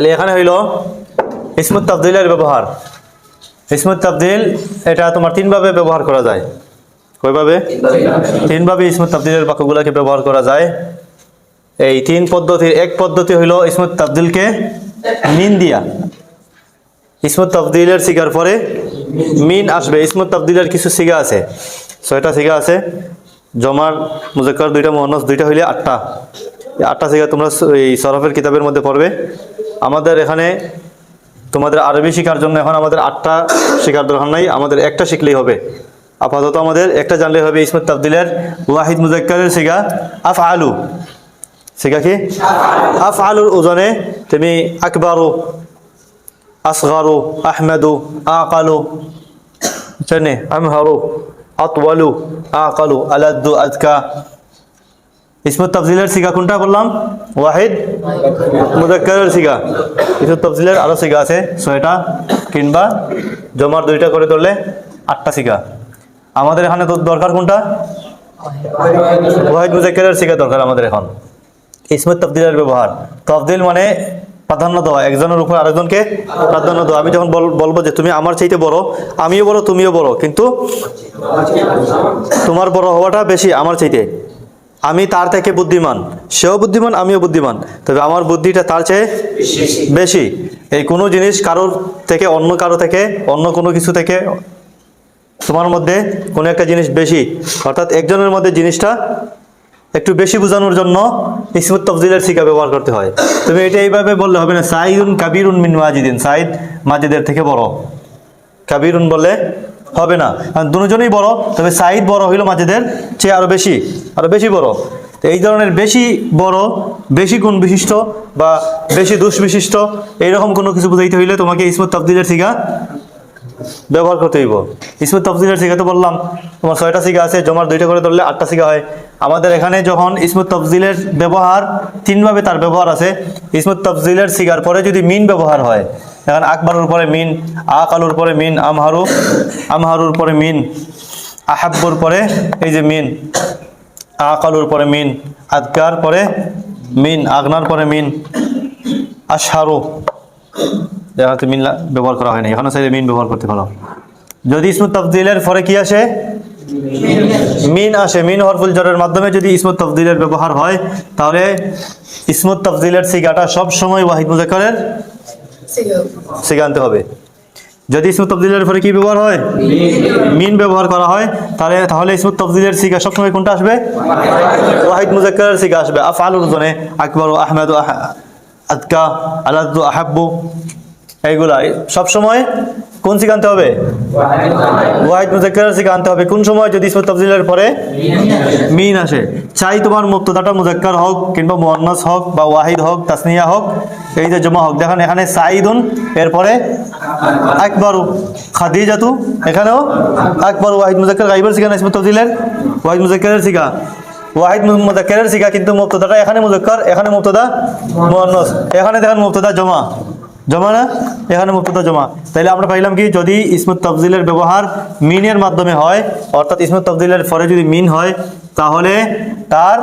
তাহলে এখানে হইল ইসমুত তাবদিলের ব্যবহার। ইসমুত তাবদিল, এটা তোমার তিনভাবে ব্যবহার করা যায়। কয়ভাবে তিনভাবে ইসমুত তাবদিলের বাক্যগুলোকে ব্যবহার করা যায়। এই তিন পদ্ধতির এক পদ্ধতি হইল ইসমুত তাবদিলকে মিন দিয়া। ইসমুত তাবদিলের সিগার পরে মিন আসবে। ইসমুত তাবদিলের কিছু সিগা আছে। ছয়টা সিগা আছে। জমার, মুজাক্কার দুইটা মোহনস দুইটা হইলে আটটা। আটটা সিগা তোমরা এই সরফের কিতাবের মধ্যে পড়বে। আমাদের এখানে তোমাদের আরবি শেখার জন্য এখন আমাদের আটটা শেখার দরকার নাই, আমাদের একটা শিখলেই হবে। আপাতত আমাদের একটা জানলেই হবে ইসমত তাবদিলের ওয়াহিদ মুজাক্কারের সিগা আফ আলু সিগা কি? আফ আলুর ওজনে তুমি আকবারু, আসগারু, আহমেদু, আকালু চেনে আমহারু, আতওয়ালু, আকালু আলাদ্দু আজকা ইসমত তাফজিলের সিগা কোনটা বললাম? ওয়াহিদ? মুজাক্কারের সিগা। ইসমত তাফজিলের আরও সিগা আছে, ছয়টা কিংবা জমার দুইটা করে ধরলে আটটা সিগা। আমাদের এখানে তো দরকার কোনটা? ওয়াহিদ মুজাক্কারের সিগা দরকার আমাদের এখন। ইসমত তফদিলের ব্যবহার। তফদিল মানে প্রাধান্য দেওয়া, একজনের উপর আরেকজনকে প্রাধান্য দেওয়া। আমি যখন বল- বলব যে তুমি আমার চাইতে বড়, আমিও বড়, তুমিও বড়, কিন্তু তোমার বড় হওয়াটা বেশি আমার চাইতে। আমি তার থেকে বুদ্ধিমান, সেও বুদ্ধিমান, আমিও বুদ্ধিমান। তবে আমার বুদ্ধিটা তার চেয়ে বেশি। এই কোনো জিনিস কারোর থেকে অন্য কারও থেকে, অন্য কোনো কিছু থেকে তোমার মধ্যে কোনো একটা জিনিস বেশি। অর্থাৎ একজনের মধ্যে জিনিসটা একটু বেশি বোঝানোর জন্য ইসমুত তফজিলের শিকা ব্যবহার করতে হয়। তুমি এটা এইভাবে বললে হবে না, সাইদুন কাবিরুন মিন মাজিদিন। সাইদ মাজিদের থেকে বড়। কাবিরুন বললে হবে না। কারণ দুজনেই বড়, তবে সাইদ বড় হইল মাঝেদের চেয়ে আরও বেশি আরও বেশি বড়। তো এই ধরনের বেশি বড়, বেশি গুণ বিশিষ্ট বা বেশি দোষ বিশিষ্ট এইরকম কোনো কিছু বুঝাইতে হইলে তোমাকে ইসমুত তফজিলের শিকা ব্যবহার করতে হইব। ইসমত তফজিলের সিগা তো বললাম, তোমার ছয়টা সিগা আছে, জমার দুইটা করে ধরলে আটটা সিগা হয়। আমাদের এখানে যখন ইসমত তফজিলের ব্যবহার, তিনভাবে তার ব্যবহার আছে। ইসমত তফজিলের সিগার পরে যদি মিন ব্যবহার হয় এখন আকবরের পরে মিন, আকালুর পরে মিন, আমহারু, আমহারুর পরে মিন, আহাব্বুর পরে এই যে মিন, আকালুর পরে মিন আদকার পরে মিন, আগনার পরে মিন, আশহারু। দেখাতে মিন ব্যবহার করা হয়নি এখানে চাইলে মিন ব্যবহার করতে পারো। যদি ইসমুত তফদিলের পরে কি আসে? মিন আসে। মিন হরফুল জরের মাধ্যমে যদি ইসমুত তফদিলের ব্যবহার হয়, তাহলে ইসমুত তফদিলের সিগাটা সব সময় ওয়াহিদ মুজাক্কারের সিগা আনতে হবে। যদি ইসমুত তফজিলের পরে কি ব্যবহার হয়? মিন ব্যবহার করা হয়। তাহলে তাহলে স্মুথ তফজিলের সিগা সবসময় কোনটা আসবে? ওয়াহিদ মুজাক্কারের সিগা আসবে। আফআলুর জনে আকবর আহমেদ আদকা আলাদু আহাব্বু। এইগুলা সব সময় কোন আনতে হবে? ওয়াহিদ মুজাক্কারের সিগা আনতে হবে। কোন সময় যদি ইসমত তফজিলের পরে মিন আসে? চাই তোমার মুক্তদাটা মুজাক্কার হোক কিংবা মুয়ান্নাস হোক বা ওয়াহিদ হোক, তাসনিয়া হোক, এই যে জমা হোক। দেখেন এখানে সাইদুন এরপরে আকবরু, খাদিজাতু, এখানেও আকবর, ওয়াহিদ মুজাক্কার গাইবার সিগা না ইসমত তফজিলের ওয়াহিদ মুজাক্কারের সিগা ওয়াহিদ মুজাক্কারের সিগা কিন্তু মুক্তদাটা এখানে মুজাক্কার, এখানে মুক্তদা মুয়ান্নাস। এখানে দেখেন মুক্তদা জমা। জমা না? এখানে মুক্তদা জমা। তাইলে আমরা পাইলাম কি, যদি ইসমত তফজিলের ব্যবহার মিনের মাধ্যমে হয়, অর্থাৎ ইসমত তফজিলের পরে যদি মিন হয়, তাহলে তার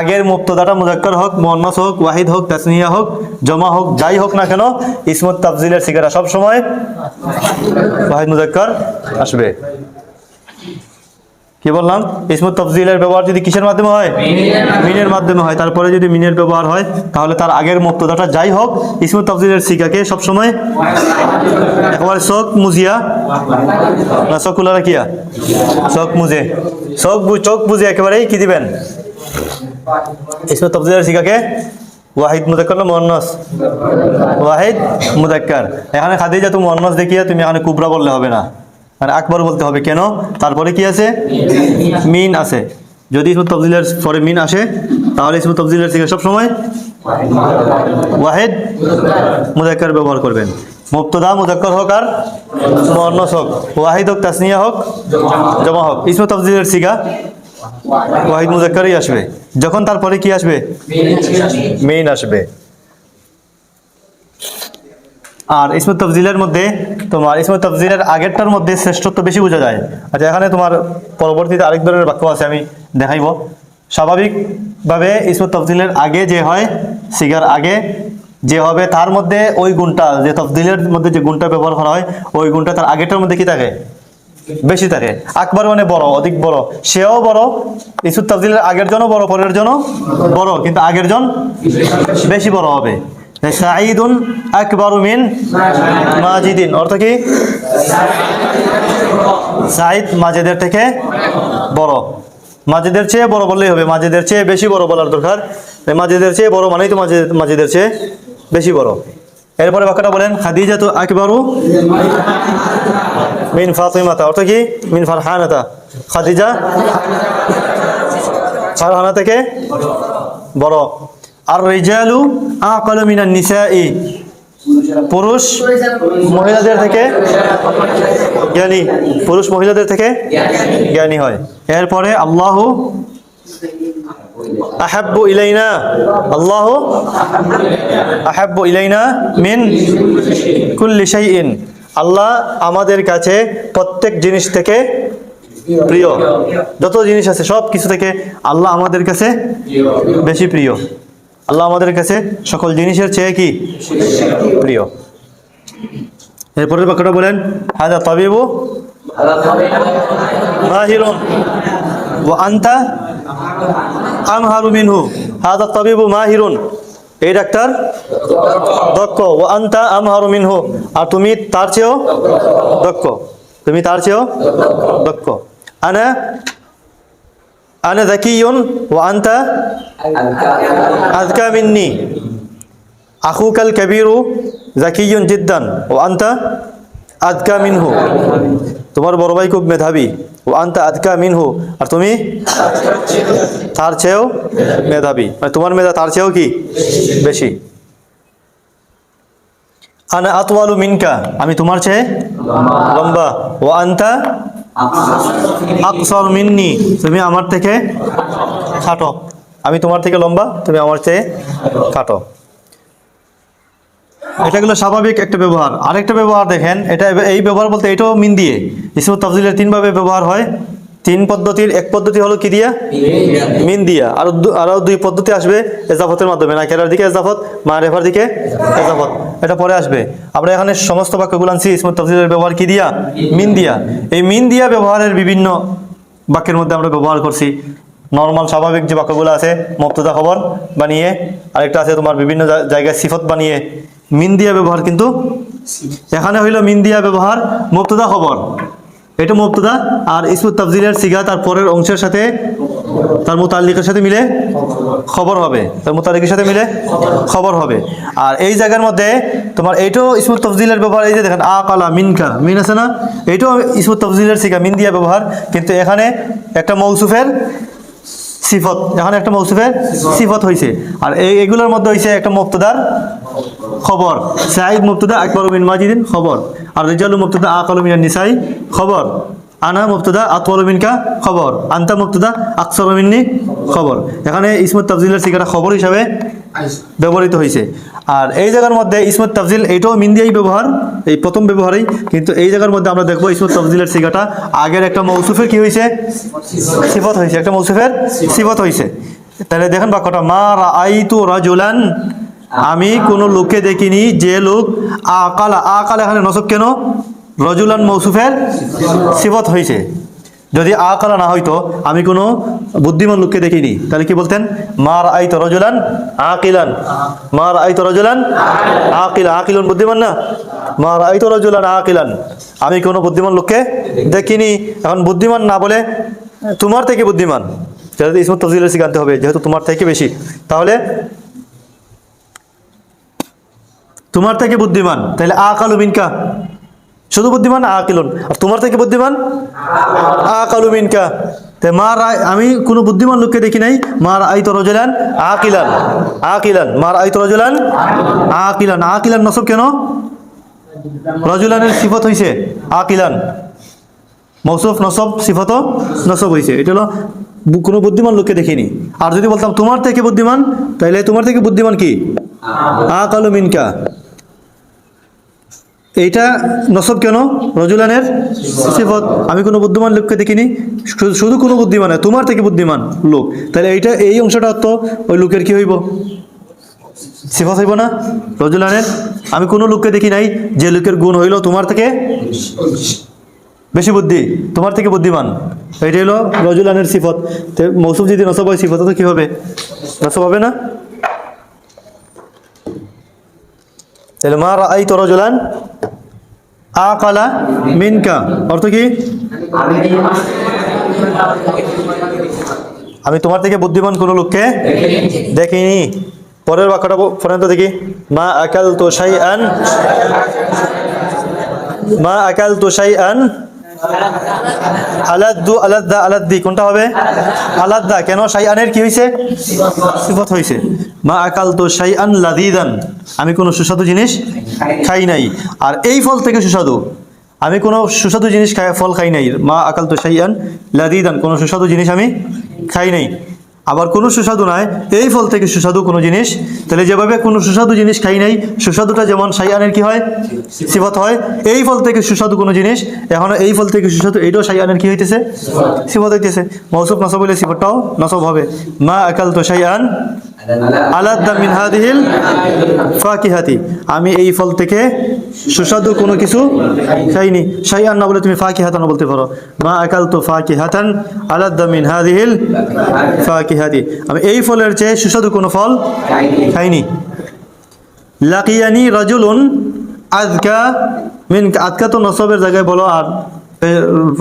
আগের মুক্তদাটা মুজাক্কর হোক মোহান্নাস হোক, ওয়াহিদ হোক, তাসনিয়া হোক, জমা হোক, যাই হোক না কেন, ইসমত তফজিলের সব সময় ওয়াহিদ মুজাক্কর আসবে। কি বললাম? ইসমত তফজিলের ব্যবহার যদি কিসের মাধ্যমে হয়? মিনের মাধ্যমে। হয়। তারপরে যদি মিনের ব্যবহার হয় তাহলে তার আগের মুক্তদাটা যাই হোক ইসমত তফজিলের সিগাকে সবসময় একবারে চোখ মুজিয়া। না খোলা রাখিয়া? চোখ মুজে। বু- চোখ বুঝে একেবারেই কি দিবেন? ইসমত তফজিলের সিগাকে ওয়াহিদ মুদাক্কর না মোহান্নাস ওয়াহিদ মুদাক্কার। এখানে খাদিজা তুমি মোহান্নাস দেখিয়া তুমি এখানে কুবরা বললে হবে না। মানে আকবর বলতে হবে কেন? তারপরে কি আছে? মিন আছে। যদি ইসমত তফজিলের পরে মিন আসে, তাহলে ইসমত তফজিলের থেকে সবসময় ওয়াহিদ মুদাক্কার ব্যবহার করবেন। মুক্তদা মুদাক্কর হোক আর মুয়ান্নাস হোক। ওয়াহিদ হোক, তাসনিয়া হোক, জমা হোক। ইসমত তফজিলের সিগা ওয়াহিদ মুজাক্কারই আসবে। যখন তারপরে কি আসবে? মেইন আসবে। আর ইসমত তফজিলের মধ্যে তোমার ইসমত তফজিলের আগেরটার মধ্যে শ্রেষ্ঠত্ব বেশি বোঝা যায়। আচ্ছা এখানে তোমার পরবর্তীতে আরেক ধরনের বাক্য আছে, আমি দেখাইব। স্বাভাবিকভাবে ইসমত তফজিলের আগে যে হয়, সিগার আগে যে হবে, তার মধ্যে ওই গুণটা, যে তফদিলের মধ্যে যে গুণটা ব্যবহার করা হয়, ওই গুণটা তার আগেরটার মধ্যে কি থাকে? বেশি থাকে। আকবর মানে বড়, অধিক বড়। সেও বড় ইসুদ তফদিলের আগের জন বড় পরের জন বড়, কিন্তু আগের জন বেশি বড় হবে। সাঈদুন আকবর মিন মাজিদিন। অর্থ কি? সাঈদ মাজিদের থেকে বড়। মাজিদের চেয়ে বড় বললেই হবে। মাজিদের চেয়ে বেশি বড় বলার দরকার। মাজিদের চেয়ে বড় মানেই তো মাজিদ মাজিদের চেয়ে বেশি বড়। এরপরে বাক্যটা বলেন খাদিজা তো আকবরু মিন ফাতিমাতা। অর্থ কি? মিন ফারহানাতা। খাদিজা ফারহানা থেকে বড়। আর রিজালু আকালু মিনান নিসাই। পুরুষ, মহিলাদের থেকে জ্ঞানী। পুরুষ, মহিলাদের থেকে জ্ঞানী হয়। এরপরে আল্লাহ আহাব্বু ইলাইনা। আল্লাহ আহাব্বু ইলাইনা মিন কুল্লি শাইইন। আল্লাহ আমাদের কাছে প্রত্যেক জিনিস থেকে প্রিয়। যত জিনিস আছে সব কিছু থেকে আল্লাহ আমাদের কাছে বেশি প্রিয়। আল্লাহ আমাদের কাছে সকল জিনিসের চেয়ে কি? প্রিয়। এরপরের বাক্যটা বলেন, হাদা তবিবু মাহিরুন ও আন্তা আমহারু মিনহু। হাদা তবিবু মাহিরুন। এই ডাক্তার, দক্ষ। ও আন্তা আমহারু মিনহু। আর তুমি তার চেয়েও দক্ষ। তুমি তার চেয়েও দক্ষ। আনা আনা জাকিয়ুন ও আন্তা আজকা মিন্নি। আখুকাল কবিরু জাকিয়ুন জিদ্দান ও আন্তা আদকা মিনহু। তোমার বড় ভাই খুব মেধাবী। ও আন্তা আদকা মিনহু। আর তুমি? তার চেয়েও মেধাবী। মানে তোমার মেধা তার চেয়েও কি? বেশি। আনা আতওয়ালু মিনকা। আমি তোমার চেয়ে লম্বা। ও আন্তা আকসর মিন্নি, তুমি আমার থেকে খাটো। আমি তোমার থেকে লম্বা, তুমি আমার চেয়ে খাটো। এটা গেলো স্বাভাবিক একটা ব্যবহার। আরেকটা ব্যবহার দেখেন, এটা এই ব্যবহার বলতে এটাও মিন দিয়ে। ইসমত তাফজিলের তিনভাবে ব্যবহার হয়। তিন পদ্ধতির, এক পদ্ধতি হলো কি দিয়া? মিন দিয়া। আর আরও দুই পদ্ধতি আসবে এজাফতের মাধ্যমে। না, কেরার দিকে এজাফত মা রেফার দিকে এজাফত। এটা পরে আসবে। আমরা এখানে সমস্ত বাক্যগুলো আনছি ব্যবহার কি দিয়া? মিন দিয়া। এই মিন দিয়া ব্যবহারের বিভিন্ন বাক্যের মধ্যে আমরা ব্যবহার করছি। নর্মাল, স্বাভাবিক যে বাক্যগুলো আছে, মুক্তদা খবর বানিয়ে, আরেকটা আছে তোমার বিভিন্ন জায়গায় সিফত বানিয়ে। মিন দিয়া ব্যবহার কিন্তু এখানে হইল মিন দিয়া ব্যবহার মুক্তদা খবর। এটা মুক্তদা আর ইসমুত তাফজিলের সিগা তার পরের অংশের সাথে তার মোতাল্লিকের সাথে মিলে খবর হবে। তার মোতাল্লিকের সাথে মিলে খবর হবে। আর এই জায়গার মধ্যে তোমার এইটাও ইসমুত তফজিলের ব্যবহার, এই যে দেখেন আ কালা মিনকা, মিন আছে না? এইটাও ইসমুত তফজিলের সিগা, মিন দিয়া ব্যবহার। কিন্তু এখানে একটা মৌসুফের সিফত, এখানে একটা মৌসুফের সিফত হয়েছে আর এই এগুলোর মধ্যে হয়েছে একটা মুক্তদার খবর। সাইদ মুক্তদা আকবর মিন মাজিদিন খবর। আর রিজালু মুক্তদা আকল মিন নিসাই খবর। আনা মুক্তদা মিনকা খবর, আন্তা মুক্তদা আকসর মিন্নি খবর। এখানে ইসমত তাফজিলের সিগারা খবর হিসাবে ব্যবহৃত হয়েছে আর এই জায়গার মধ্যে ইসমত তাফজিল এইটাও মিন দিয়েই ব্যবহার, এই প্রথম ব্যবহারেই। কিন্তু এই জায়গার মধ্যে আমরা দেখব ইসমত তাফজিলের সিগাটা আগের একটা মৌসুফের কি হয়েছে সিফত হয়েছে একটা মৌসুফের সিফত হয়েছে তাহলে দেখেন বাক্যটা, মা রাআইতু রাজুলান, আমি কোনো লোককে দেখিনি, যে লোক আকালা আকাল এখানে নসব কেন? রজুলান মৌসুফের সিফত হয়েছে। যদি আ কালা না হইতো আমি কোনো বুদ্ধিমান লোককে দেখিনি। তাহলে কি বলতেন? মার আইতো রজুলান আকিলান। মার আইতো রজুলান আকিলা। আকিলন বুদ্ধিমান না? মার আইতো রজুলান আকিলান। আমি কোনো বুদ্ধিমান লোককে দেখিনি। এখন বুদ্ধিমান না বলে তোমার থেকে বুদ্ধিমান। যেহেতু ইসমত তফজিলের শিখাতে হবে, যেহেতু তোমার থেকে বেশি। তাহলে তোমার থেকে বুদ্ধিমান। তাহলে আকালু মিনকা শুধু বুদ্ধিমান? আকিলুন। আর তোমার থেকে বুদ্ধিমান? আকালু মিনকা। তে মা রায় আমি কোনো বুদ্ধিমান লোককে দেখি নাই। মার আই তো রজলান আকিলান। আকিলান। মার আই তো রজলান আকিলান। আকিলান নসব কেন? রজুলানের সিফত হয়েছে আকিলান। মৌসুফ নসব সিফত নসব হয়েছে এটা হলো কোনো বুদ্ধিমান লোককে দেখিনি। আর যদি বলতাম তোমার থেকে বুদ্ধিমান তাহলে তোমার থেকে বুদ্ধিমান কি? আকালু মিনকা। এইটা নসব কেন? রজুলানের সিফত। আমি কোনো বুদ্ধিমান লোককে দেখিনি, শুধু- কোনো বুদ্ধিমান, তোমার থেকে বুদ্ধিমান লোক। তাহলে এইটা, এই অংশটা তো ওই লোকের কি হইব? সিফত হইব না? রজুলানের, আমি কোনো লোককে দেখি নাই যে লোকের গুণ হইল তোমার থেকে বেশি বুদ্ধি, তোমার থেকে বুদ্ধিমান। এটাই হলো রজুলানের সিফত। মৌসুম যদি নসব হয়, সিফত তো কি হবে? নসব হবে না? তাহলে মা আই তো রজুলান আ কালা মিনকা। অর্থ কি? আমি তোমার থেকে বুদ্ধিমান কোনো লোককে দেখিনি। পরের বাক্যটা পর্যন্ত দেখি। মা আকাল তো সাই আন মা আকাল তো সাই আন আলাদ্দু আলাদ্দা আলাদ্দি কোনটা হবে? আলাদ্দা কেন? সাই আনের কি হয়েছে সিফত হয়েছে মা আকাল তো সাই আন লাদিদান আমি কোনো সুস্বাদু জিনিস খাই নাই। আর এই ফল থেকে সুস্বাদু। আমি কোনো সুস্বাদু জিনিস খাই, ফল খাই নাই। মা আকাল তো সাই আন লাদিদান কোনো সুস্বাদু জিনিস আমি খাই নাই। আবার কোনো সুস্বাদু নয় এই ফল থেকে সুস্বাদু কোনো জিনিস। তাহলে যেভাবে কোনো সুস্বাদু জিনিস খাই নাই সুস্বাদুটা যেমন সাইয়ানের কি হয়? সিফত হয়। এই ফল থেকে সুস্বাদু কোনো জিনিস এখন এই ফল থেকে সুস্বাদু এইটাও সাইয়ানের কি হইতেছে? সিফত। হইতেছে। মৌসুফ নসব হইলে সিফতটাও নসব হবে। মা আকাল তো সাইয়ান আলাদা মিন হাদিহিল ফাকিহাতি। আমি এই ফল থেকে সুস্বাদু কোনো কিছু খাইনি। শাইআন না বলে তুমি ফাকিহাতান বলতে পারো। মা আকাল তো ফাকিহাতান আলাদা মিন হাদিহিল ফাকিহাতি। আমি এই ফলের চেয়ে সুস্বাদু কোনো ফল খাইনি। লাকিয়ানি রাজুলুন আজকা মিন আজকা তো নসবের জায়গায় বলো আর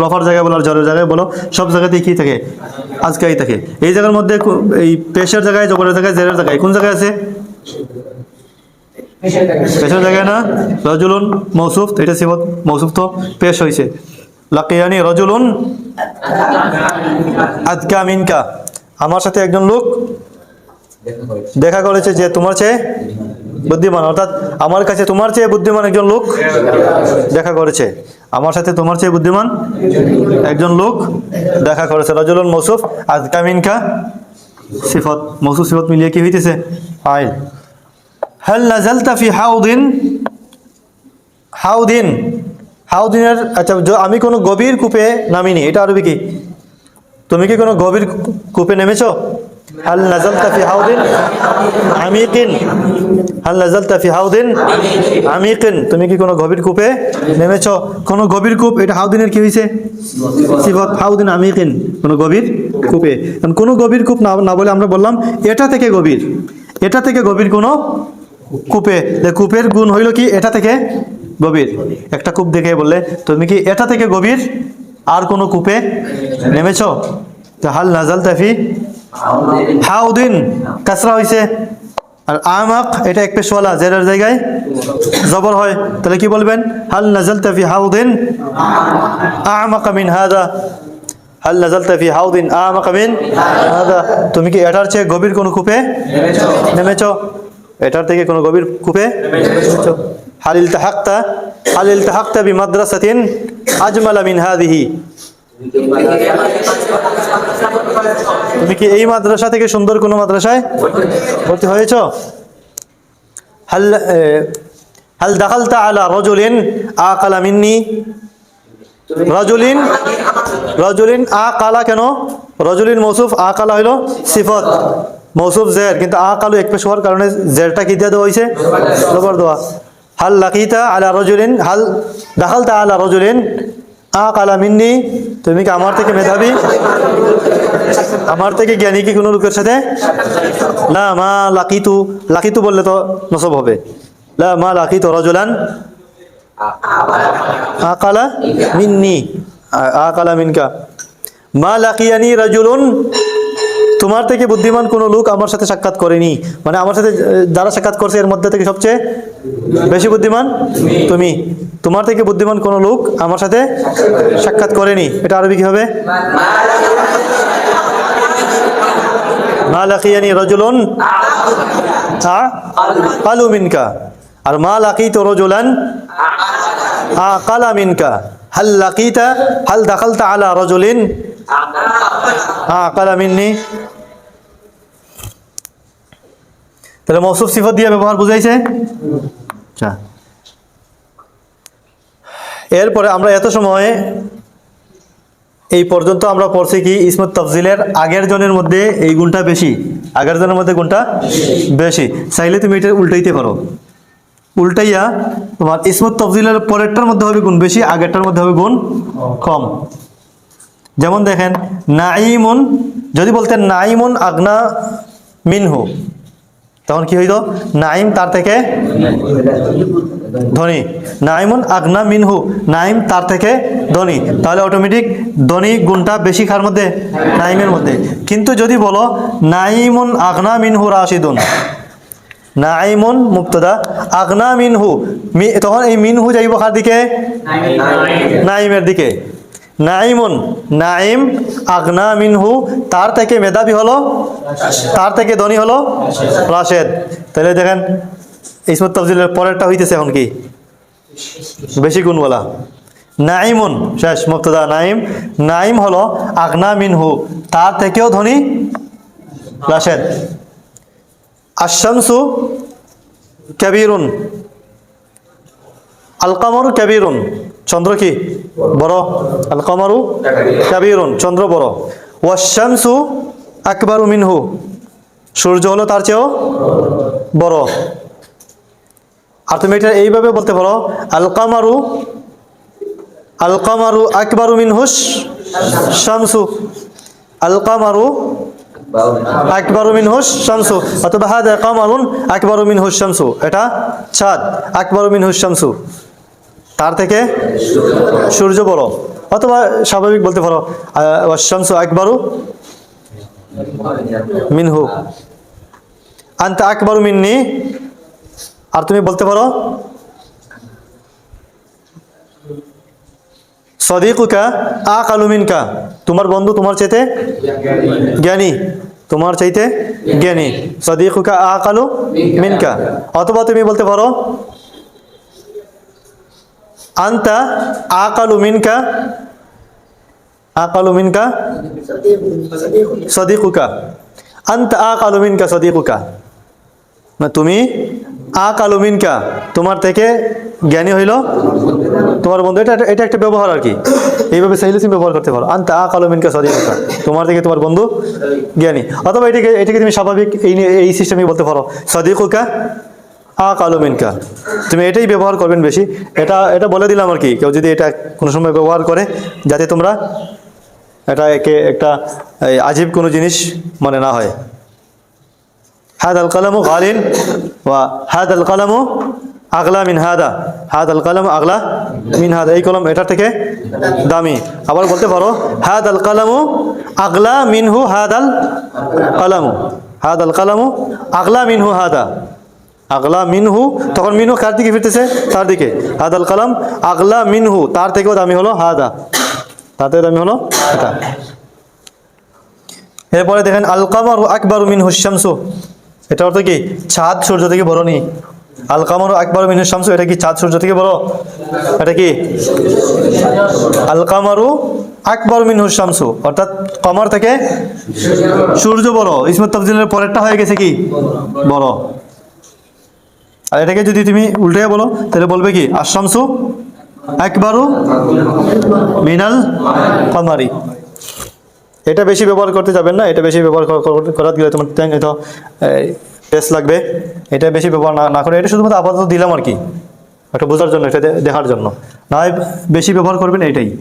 রফার জায়গায় বলো আর জ্বরের জায়গায় বলো সব জায়গাতেই কি থাকে? আজকাই থাকে। এই জায়গার মধ্যে এই পেশের জায়গায় জবরের জায়গায় জেরের জায়গায় কোন জায়গায় আছে? পেশের জায়গায়। না? রজুলুন মৌসুফ এটা সিবত মৌসুফ তো পেশ হয়েছে লাকিয়ানি রজুলুন আজকা মিনকা। আমার সাথে একজন লোক দেখা করেছে যে তোমার চেয়ে বুদ্ধিমান, অর্থাৎ আমার কাছে তোমার চেয়ে বুদ্ধিমান একজন লোক দেখা করেছে। আমার সাথে তোমার চেয়ে বুদ্ধিমান একজন লোক দেখা করেছে। রজুলন মৌসুফ আজ কামিনকা সিফত, মৌসুফ সিফত মিলিয়ে কি হইতেছে? আইল হাল নাজালতা ফি হাউদিন? হাউদিন। হাউদিনের আচ্ছা আমি কোনো গভীর কূপে নামিনি। এটা আরবি কি? তুমি কি কোনো গভীর কূপে নেমেছো? হাল নাজালতা ফি হাউদিন? আমিকিন আমিকিন। তুমি কি কোনো গভীর কূপে নেমেছো? কোনো গভীর কূপ? এটা হাউদিনের কি হয়েছে সিফত। হাউদিন আমিকিন, কোনো গভীর কূপে। কোনো গভীর কূপ না না বলে আমরা বললাম, এটা থেকে গভীর। এটা থেকে গভীর কোনো কূপে। কূপের গুণ হইল কি? এটা থেকে গভীর। একটা কূপ দেখে বললে, তুমি কি এটা থেকে গভীর আর কোনো কূপে নেমেছ? তো হাল নাজাল তাফি হাউদিন। কাসরা হইছে। আর আমাক, এটা এক পেশওয়ালা জেরের জায়গায় জবর হয়, তাহলে কি বলবেন? হাল নাজাল তাফি হাউদিন আমাক মিন হাদা। হাল নাজাল তাফি হাউদিন আমাক মিন হাদা। তুমি কি এটার চেয়ে গভীর কোনো কূপে নেমেছ? এটার থেকে কোনো গভীর কূপে হাল ইলতাহাক্তা হাল ইলতাহাক্তা বি মাদ্রাসাতিন আজমালা মিন হাদিহি। তুমি কি এই মাদ্রাসা থেকে সুন্দর কোনো মাদ্রাসায় ভর্তি হয়েছ? হাল হাল দাখালতা আলা রজুলিন আকালা মিন্নি? রজুলিন রজুলিন আ কালা কেন? রজুলিন মৌসুফ আ কালা হইল সিফত, মৌসুফ জের, কিন্তু আ কালো এক পেশ হওয়ার কারণে জেরটা কি দিয়ে দেওয়া হয়েছে? জবর দেওয়া। হাল লাকিতা আলা রজুলিন, হাল দাখালতা আলা রজুলিন আ কালা মিন্নি? তুমি কি আমার থেকে মেধাবী? আমার থেকে জ্ঞানী কি কোনো লোকের সাথে? না মা লাকিতু লাকিতু বললে তো নসব হবে। লা মা লাকিতু রজুলান আকালা মিন্নি, আকালা মিনকা। মা লাকিয়ানি রাজুলুন, তোমার থেকে বুদ্ধিমান কোনো লোক আমার সাথে সাক্ষাৎ করেনি। মানে আমার সাথে, যারা সাক্ষাৎ করছে এর মধ্যে থেকে সবচেয়ে বেশি বুদ্ধিমান? তুমি। তোমার থেকে বুদ্ধিমান কোনো লোক আমার সাথে সাক্ষাৎ করেনি। এটা আরবি কি হবে মা লাকিয়ানি রাজুলুন আলু মিনকা। আর মা লাকিতু রাজুলান আকালা মিনকা। হাল লাকিতা হাল দাখালতা আলা রাজুলিন। আকালা মিন্নি। তাহলে মৌসুফ সিফত দিয়ে ব্যবহার বুঝাইছে? আচ্ছা। এরপরে আমরা এত সময়ে এই পর্যন্ত আমরা পড়ছি কি ইসমত তফজিলের আগের জনের মধ্যে এই গুণটা বেশি, আগের জনের মধ্যে গুণটা বেশি। চাইলে তুমি এটা উল্টাইতে পারো। উল্টাইয়া তোমার ইসমত তফজিলের পরেরটার মধ্যে হবে গুণ বেশি, আগেরটার মধ্যে হবে গুণ কম। যেমন দেখেন নাইমুন যদি বলতেন নাইমুন আগনা মিনহু, তখন কি হইতো? নাইম তার থেকে ধনী। নাইমুন আগনা মিনহু। নাইম তার থেকে ধনী। তাহলে অটোমেটিক ধনী গুণটা বেশি খার মধ্যে? নাইমের মধ্যে। কিন্তু যদি বলো, নাইমুন আগনা মিনহু রাশিদুন। নাইমুন মুক্তদা আগনা মিনহু। তখন এই মিনহু যাইব কার দিকে? নাইমের দিকে। নাইমুন, নাইম আগনা মিনহু। তার থেকে মেধাবী হলো? তার থেকে ধনী হলো? রাশেদ। তাহলে দেখেন ইসমত তফজিলের পরেরটা হইতেছে এখন কি? বেশি গুণ বলা নাইমুন শেষ মুক্তদা নাইম নাইম হলো আগনা মিনহু, তার থেকেও ধনী রাশেদ। আশামসু কবিরুন। আলকামরু কবিরুন। চন্দ্র কি? বড়। আলকামরু কবিরুন, চন্দ্র বড়। ওয়াশামসু আকবরু মিনহু। সূর্য হলো তার চেয়েও বড়। আর তুমি এটা এইভাবে বলতে পারো, আলকামারু আলকামারু আকবরু মিনহুস শামসু আলকামারু আকবরু মিনহুস শামসু অথবা হাদা কামারুন আকবরু মিনহুস শামসু এটা চাঁদ আকবরু মিনহুস শামসু তার থেকে সূর্য বড়, অথবা স্বাভাবিক বলতে পারো শামসু আকবরু মিনহু। আন্তা আকবরু মিন্নি আর তুমি বলতে পারো? সদিকুকা, আকালু মিনকা। তোমার বন্ধু তোমার চাইতে জ্ঞানী। তোমার চাইতে জ্ঞানী। সদিকুকা, আকালু মিনকা। অথবা তুমি বলতে পারো, আন্তা আকালু মিনকা। আকালু মিনকা? সদিকুকা। আন্তা আকালু মিনকা, সদিকুকা। না, তুমি আকালু মিনকা, তোমার থেকে জ্ঞানী হইল। তোমার বন্ধু, এটা এটা একটা ব্যবহার আর কি। এইভাবে চাইলে তুমি ব্যবহার করতে পারো। আন্তা আকালু মিনকা সদিকুকা তোমার থেকে তোমার বন্ধু জ্ঞানী। অথবা এটাকে এটাকে তুমি স্বাভাবিক এই এই সিস্টেমে বলতে পারো। সদিকুকা আ কালো মিনকা। তুমি এটাই ব্যবহার করবেন বেশি। এটা এটা বলে দিলাম আর কি। কেউ যদি এটা কোনো সময় ব্যবহার করে, যাতে তোমরা এটা একে একটা আজীব কোনো জিনিস মনে না হয়। هذا القلم غال وهذا القلم আগলা মিন হাদা হাদ আল কালাম আগলা মিন হাদা এই কলম এটার থেকে দামি আবার বলতে পারো হাদ আল কালামু আগলা মিনহু হাদ আল কালামু হাদ আল কালামু আগলা মিনহু হাদা আগলা মিনহু তখন মিনহু কার দিকে ফিরতেছে তার দিকে হাদ আল কালাম আগলা মিনহু তার থেকেও দামি হলো হাদা তার থেকে দামি হলো এটা এরপরে দেখেন আল কামার আকবর মিন হুসামসু এটা অর্থ কি? চাঁদ সূর্য থেকে বড় নি আল কামার আকবর মিন হুসামসু এটা কি চাঁদ সূর্য থেকে বড়? এটা কি? আল কামারু আকবর মিন হুসামসু অর্থাৎ কমর থেকে সূর্য বড়। ইসমত তফজিলের পরেরটা হয়ে গেছে কি? বড়। আর এটাকে যদি তুমি উল্টে বলো, তাহলে বলবে কি? আশামসু একবারু মিনাল কমারি। এটা বেশি ব্যবহার করতে যাবেন না, এটা বেশি ব্যবহার কর- কর- করার গেলে তোমার এটা টেস্ট লাগবে। এটা বেশি ব্যবহার না না করে, এটা শুধুমাত্র আপাতত দিলাম আর কি। একটা বোঝার জন্য, এটা দেখার জন্য। না বেশি ব্যবহার করবেন এটাই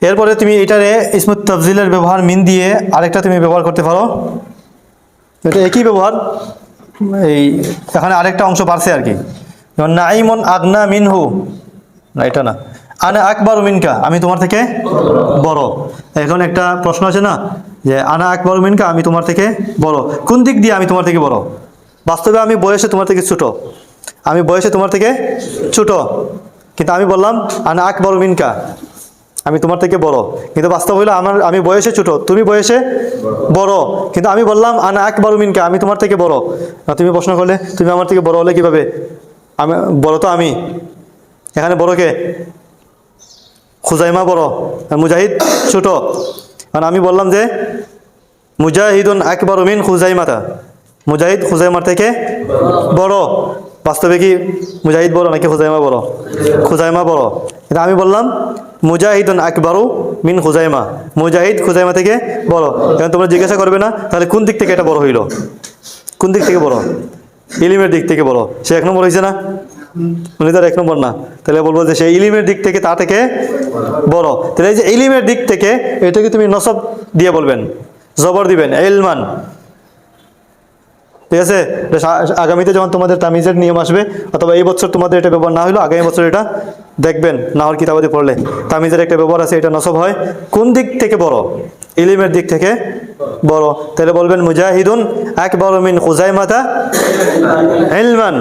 এরপরে তুমি এটারে স্মুথ তফজিলের ব্যবহার মিন দিয়ে আরেকটা তুমি ব্যবহার করতে পারো। এটা একই ব্যবহার, এই, এখানে আরেকটা অংশ বাড়ছে আর কি। যেমন নাইমন আগনা মিনহু। না, এটা না। আনা আকবর মিনকা, আমি তোমার থেকে বড়। এখন একটা প্রশ্ন আছে না, যে আনা আকবর মিনকা, আমি তোমার থেকে বড়। কোন দিক দিয়ে আমি তোমার থেকে বড়? বাস্তবে আমি বয়সে তোমার থেকে ছোট। আমি বয়সে তোমার থেকে ছোট। কিন্তু আমি বললাম, আনা আকবর মিনকা, আমি তোমার থেকে বড়। কিন্তু বাস্তব হইল আমার, আমি বয়সে ছোট, তুমি বয়সে বড়। কিন্তু আমি বললাম, আনা আকবর মিনকা, আমি তোমার থেকে বড়। তুমি প্রশ্ন করলে, তুমি আমার থেকে বড় হলে কীভাবে? আমি, বড় তো আমি। এখানে বড় কে? খুজাইমা বড় মুজাহিদ ছোট। কারণ আমি বললাম যে, মুজাহিদুন আকবর মিন খুজাইমাতা। মুজাহিদ খুজাইমার থেকে বড়। বাস্তবে কি মুজাহিদ বড় নাকি খুজাইমা বড়? খুজাইমা বড়। কিন্তু আমি বললাম, মুজাহিদুন আকবরু মিন খুজাইমা। মুজাহিদ খুজাইমা থেকে বড়। এখন তোমরা জিজ্ঞাসা করবে না, তাহলে কোন দিক থেকে এটা বড় হইল? কোন দিক থেকে বড়? ইলিমের দিক থেকে বড়। সে এক নম্বর হয়েছে না? উনি তার এক নম্বর না। তাহলে বলব যে সেই ইলিমের দিক থেকে তা থেকে বড় তাহলে এই যে ইলিমের দিক থেকে এটাকে তুমি নসব দিয়ে বলবেন, জবর দিবেন, এলমান। ঠিক আছে? আগামীতে যখন তোমাদের তামিজের নিয়ম আসবে, অথবা এই বছর তোমাদের এটা ব্যবহার না হলো আগামী বছর এটা দেখবেন, না হল কিতাবাদি পড়লে। তামিজের একটা ব্যবহার আছে, এটা নসব হয়। কোন দিক থেকে বড় ইলিমের দিক থেকে বড় তাহলে বলবেন মুজাহিদুন একবার মিন খুজাইমাতা ইলমান।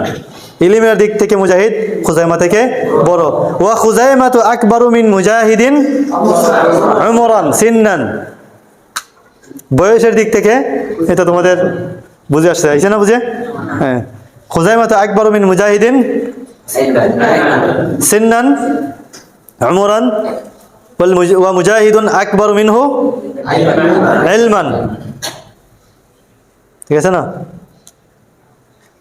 ইলিমের দিক থেকে মুজাহিদ, খুজাইমা থেকে বড়। ওয়া খুজাইমা তো আকবর মিন মুজাহিদিন উমরান, সিন্নান। বয়সের দিক থেকে এটা তোমাদের বুঝে আসছে, আইছে না বুঝে? হ্যাঁ। খুজাইমা তো আকবর মিন মুজাহিদিন সিন্নান উমরান। ওয়া মুজাহিদুন আকবর মিনহু ইলমান। ঠিক আছে না?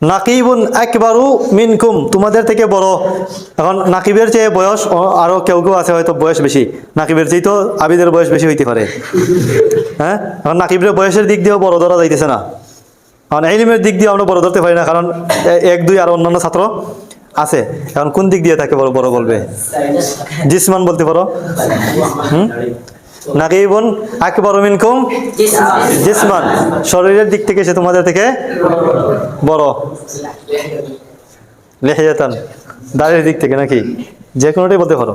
নাকিবুন একবারু মিনকুম, তোমাদের থেকে বড়। এখন নাকিবের চেয়ে বয়স, ও- আরও কেউ কেউ আছে হয়তো বয়স বেশি। নাকিবের চেয়ে তো আবিদের বয়স বেশি হইতে পারে। হ্যাঁ? এখন নাকিবের বয়সের দিক দিয়েও বড় ধরা যাইতেছে না। কারণ এলিমের দিক দিয়ে আমরা বড় ধরতে পারি না, কারণ এক, দুই আর অন্যান্য ছাত্র আছে। এখন কোন দিক দিয়ে তাকে বড় বড় বলবে? জিসমান বলতে পারো। হুম? নাকিবুন আকবর মিনকুম জিসমান। শরীরের দিক থেকে সে তোমাদের থেকে বড়। লেহে যেতাম দাঁড়িয়ে দিক থেকে নাকি? যে কোনোটাই বলতে পারো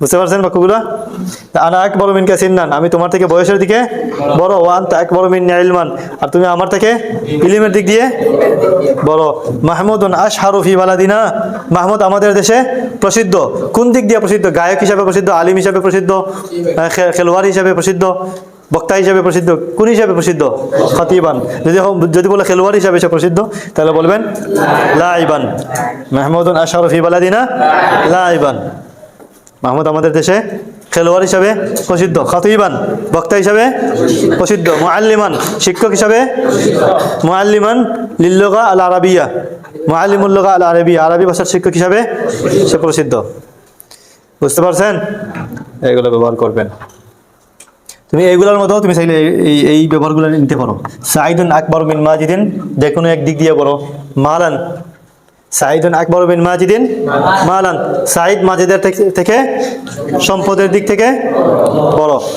বুঝতে পারছেন বাক্যগুলো? আনা এক বড় মিনকে সিন্নান, আমি তোমার থেকে বয়সের দিকে বড়, ওয়ান তা এক বড় মিন ইলমান আর তুমি আমার থেকে ইলিমের দিক দিয়ে বড়। মাহমুদুন আশহারু ফি বালাদিনা, মাহমুদ আমাদের দেশে প্রসিদ্ধ। কোন দিক দিয়ে প্রসিদ্ধ? গায়ক হিসাবে প্রসিদ্ধ, আলিম হিসাবে প্রসিদ্ধ খেলোয়াড় হিসাবে প্রসিদ্ধ, বক্তা হিসাবে প্রসিদ্ধ, কোন হিসাবে প্রসিদ্ধ? খতিবান। যদি যদি বলে খেলোয়াড় হিসাবে সে প্রসিদ্ধ, তাহলে বলবেন, লাইবান। মাহমুদুন আশহারু ফি বালাদিনা, লাইবান। মাহমুদ আমাদের দেশে খেলোয়াড় হিসাবে প্রসিদ্ধ খতিবান বক্তা হিসাবে প্রসিদ্ধ মুআল্লিমান শিক্ষক হিসাবে মুআল্লিমান লিল্লগা আল আরাবিয়া মুআল্লিমুল্লগা আল আরবিয়া আরবি ভাষার শিক্ষক হিসাবে সে প্রসিদ্ধ। বুঝতে পারছেন? এগুলো ব্যবহার করবেন। তুমি এইগুলোর মতো তুমি চাইলে এই- এই এই ব্যবহারগুলো নিতে পারো। সাইদুন আকবর মিন মাজিদিন যে কোনো এক দিক দিয়ে বড়। মালান সাইদুন আকবর বিন মাজিদিন মালান। সাইদ মাজিদের থেকে- সম্পদের দিক থেকে বড়।